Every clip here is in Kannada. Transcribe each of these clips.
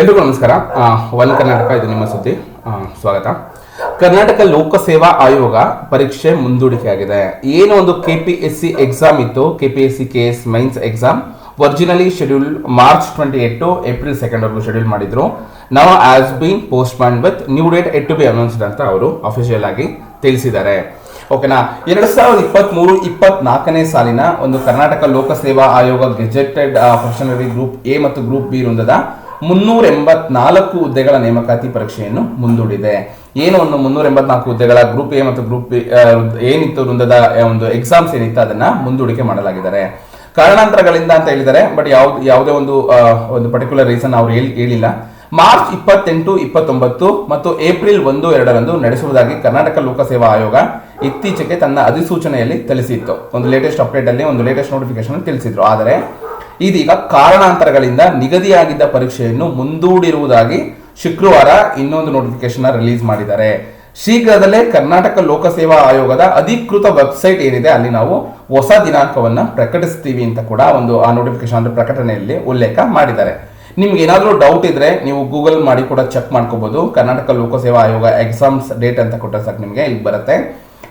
ಎಲ್ರಿಗೂ ನಮಸ್ಕಾರ. ಒನ್ ಕರ್ನಾಟಕ ಇದು ನಿಮ್ಮ ಸುದ್ದಿ. ಸ್ವಾಗತ. ಕರ್ನಾಟಕ ಲೋಕಸೇವಾ ಆಯೋಗ ಪರೀಕ್ಷೆ ಮುಂದೂಡಿಕೆಯಾಗಿದೆ. ಏನು ಒಂದು K P S C exam ಇತ್ತು. K P S C K S mains exam originally schedule March twenty eight to April second ವರೆಗೂ ಶೆಡ್ಯೂಲ್ ಮಾಡಿದ್ರು. ನಾವು has been post with new date yet to be announced ಅಂತ ಅವರು ಅಫಿಷಿಯಲ್ ಆಗಿ ತಿಳಿಸಿದ್ದಾರೆ. ಓಕೆನಾ ಎರಡ್ ಸಾವಿರದ ಇಪ್ಪತ್ತ್ ಮೂರು ಇಪ್ಪತ್ನಾಲ್ಕನೇ ಸಾಲಿನ ಒಂದು ಕರ್ನಾಟಕ ಲೋಕಸೇವಾ ಆಯೋಗ ಗೆಜೆಟೆಡ್ ಫಂಕ್ಷನರಿ ಗ್ರೂಪ್ ಎ ಮತ್ತು ಗ್ರೂಪ್ ಬಿ ವೃಂದದ ಮುನ್ನೂರ ಎಂಬತ್ನಾಲ್ಕು ಹುದ್ದೆಗಳ ನೇಮಕಾತಿ ಪರೀಕ್ಷೆಯನ್ನು ಮುಂದೂಡಿದೆ. ಏನು ಒಂದು ಮುನ್ನೂರ ಎಂಬತ್ನಾಲ್ಕು ಹುದ್ದೆಗಳ ಗ್ರೂಪ್ ಎ ಮತ್ತು ಗ್ರೂಪ್ ಬಿ ಏನಿತ್ತು, ವೃಂದದ ಒಂದು ಎಕ್ಸಾಮ್ಸ್ ಏನಿತ್ತು ಅದನ್ನ ಮುಂದೂಡಿಕೆ ಮಾಡಲಾಗಿದ್ದಾರೆ. ಕಾರಣಾಂತರಗಳಿಂದ ಅಂತ ಹೇಳಿದ್ದಾರೆ ಬಟ್ ಯಾವ್ದು, ಯಾವುದೇ ಒಂದು ಒಂದು ಪರ್ಟಿಕ್ಯುಲರ್ ರೀಸನ್ ಅವ್ರು ಹೇಳಿ, ಹೇಳಿಲ್ಲ. ಮಾರ್ಚ್ ಇಪ್ಪತ್ತೆಂಟು, ಇಪ್ಪತ್ತೊಂಬತ್ತು ಮತ್ತು ಏಪ್ರಿಲ್ ಒಂದು, ಎರಡರಂದು ನಡೆಸುವುದಾಗಿ ಕರ್ನಾಟಕ ಲೋಕಸೇವಾ ಆಯೋಗ ಇತ್ತೀಚೆಗೆ ತನ್ನ ಅಧಿಸೂಚನೆಯಲ್ಲಿ ತಿಳಿಸಿತ್ತು. ಒಂದು ಲೇಟೆಸ್ಟ್ ಅಪ್ಡೇಟ್ ಅಲ್ಲಿ ಒಂದು ಲೇಟೆಸ್ಟ್ ನೋಟಿಫಿಕೇಶನ್ ತಿಳಿಸಿದ್ರು. ಆದರೆ ಇದೀಗ ಕಾರಣಾಂತರಗಳಿಂದ ನಿಗದಿಯಾಗಿದ್ದ ಪರೀಕ್ಷೆಯನ್ನು ಮುಂದೂಡಿರುವುದಾಗಿ ಶುಕ್ರವಾರ ಇನ್ನೊಂದು ನೋಟಿಫಿಕೇಶನ್ ರಿಲೀಸ್ ಮಾಡಿದ್ದಾರೆ. ಶೀಘ್ರದಲ್ಲೇ ಕರ್ನಾಟಕ ಲೋಕಸೇವಾ ಆಯೋಗದ ಅಧಿಕೃತ ವೆಬ್ಸೈಟ್ ಏನಿದೆ, ಅಲ್ಲಿ ನಾವು ಹೊಸ ದಿನಾಂಕವನ್ನ ಪ್ರಕಟಿಸ್ತೀವಿ ಅಂತ ಕೂಡ ಒಂದು ಆ ನೋಟಿಫಿಕೇಶನ್ ಅಂದ್ರೆ ಪ್ರಕಟಣೆಯಲ್ಲಿ ಉಲ್ಲೇಖ ಮಾಡಿದ್ದಾರೆ. ನಿಮ್ಗೆ ಏನಾದರೂ ಡೌಟ್ ಇದ್ರೆ ನೀವು ಗೂಗಲ್ ಮಾಡಿ ಕೂಡ ಚೆಕ್ ಮಾಡ್ಕೋಬಹುದು ಕರ್ನಾಟಕ ಲೋಕಸೇವಾ ಆಯೋಗ ಎಕ್ಸಾಮ್ಸ್ ಡೇಟ್ ಅಂತ ಕೊಟ್ಟರೆ ಸಾಕು ನಿಮಗೆ ಇಲ್ಲಿ ಬರುತ್ತೆ.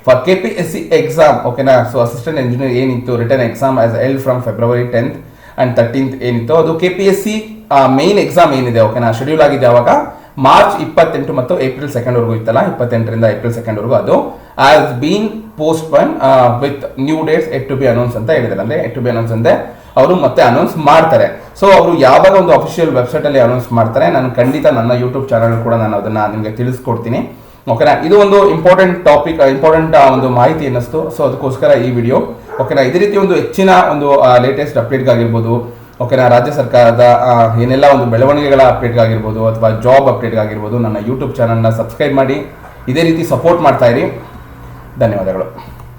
For K P S C exam ಓಕೆನಾ ಸೊ ಅಸಿಸ್ಟೆಂಟ್ ಇಂಜಿನಿಯರ್ ಏನಿತ್ತು written exam as well from February tenth and thirteenth ಏನಿತ್ತು ಅದು K P S C main exam ಏನಿದೆ ಓಕೆನಾ ಶೆಡ್ಯೂಲ್ ಆಗಿದೆ ಅವಾಗ ಮಾರ್ಚ್ ಇಪ್ಪತ್ತೆಂಟು ಮತ್ತು ಏಪ್ರಿಲ್ ಸೆಕೆಂಡ್ ವರೆಗೂ ಇತ್ತಲ್ಲ, ಇಪ್ಪತ್ತೆಂಟರಿಂದ ಏಪ್ರಿಲ್ ಸೆಕೆಂಡ್ ವರೆಗೂ ಅದು. Has been postponed with new dates yet to be announced ಅಂತ ಹೇಳಿದ್ದಾರೆ. ಅಂದ್ರೆ ಎಟ್ ಟು ಬಿ ಅನೌನ್ಸ್ ಅಂದ್ರೆ ಅವರು ಮತ್ತೆ ಅನೌನ್ಸ್ ಮಾಡ್ತಾರೆ. ಸೊ ಅವರು ಯಾವಾಗ ಒಂದು ಅಫಿಷಿಯಲ್ ವೆಬ್ಸೈಟ್ ಅಲ್ಲಿ ಅನೌನ್ಸ್ ಮಾಡ್ತಾರೆ, ನಾನು ಖಂಡಿತ ನನ್ನ ಯೂಟ್ಯೂಬ್ ಚಾನಲ್ ಕೂಡ ನಾನು ಅದನ್ನ ನಿಮಗೆ ತಿಳಿಸ್ಕೊಡ್ತೀನಿ. ಓಕೆನಾ ಇದು ಒಂದು ಇಂಪಾರ್ಟೆಂಟ್ ಟಾಪಿಕ್ ಇಂಪಾರ್ಟೆಂಟ್ ಒಂದು ಮಾಹಿತಿ ಅನ್ನಿಸ್ತು. ಸೊ ಅದಕ್ಕೋಸ್ಕರ ಈ ವಿಡಿಯೋ ಓಕೆನಾ, ಇದೇ ರೀತಿ ಒಂದು ಹೆಚ್ಚಿನ ಒಂದು ಲೇಟೆಸ್ಟ್ ಅಪ್ಡೇಟ್ಗಾಗಿರ್ಬೋದು ಓಕೆನಾ, ರಾಜ್ಯ ಸರ್ಕಾರದ ಏನೆಲ್ಲ ಒಂದು ಬೆಳವಣಿಗೆಗಳ ಅಪ್ಡೇಟ್ಗಾಗಿರ್ಬೋದು ಅಥವಾ ಜಾಬ್ ಅಪ್ಡೇಟ್ಗಾಗಿರ್ಬೋದು ನನ್ನ ಯೂಟ್ಯೂಬ್ ಚಾನಲ್ನ ಸಬ್ಸ್ಕ್ರೈಬ್ ಮಾಡಿ, ಇದೇ ರೀತಿ ಸಪೋರ್ಟ್ ಮಾಡ್ತಾ ಧನ್ಯವಾದಗಳು.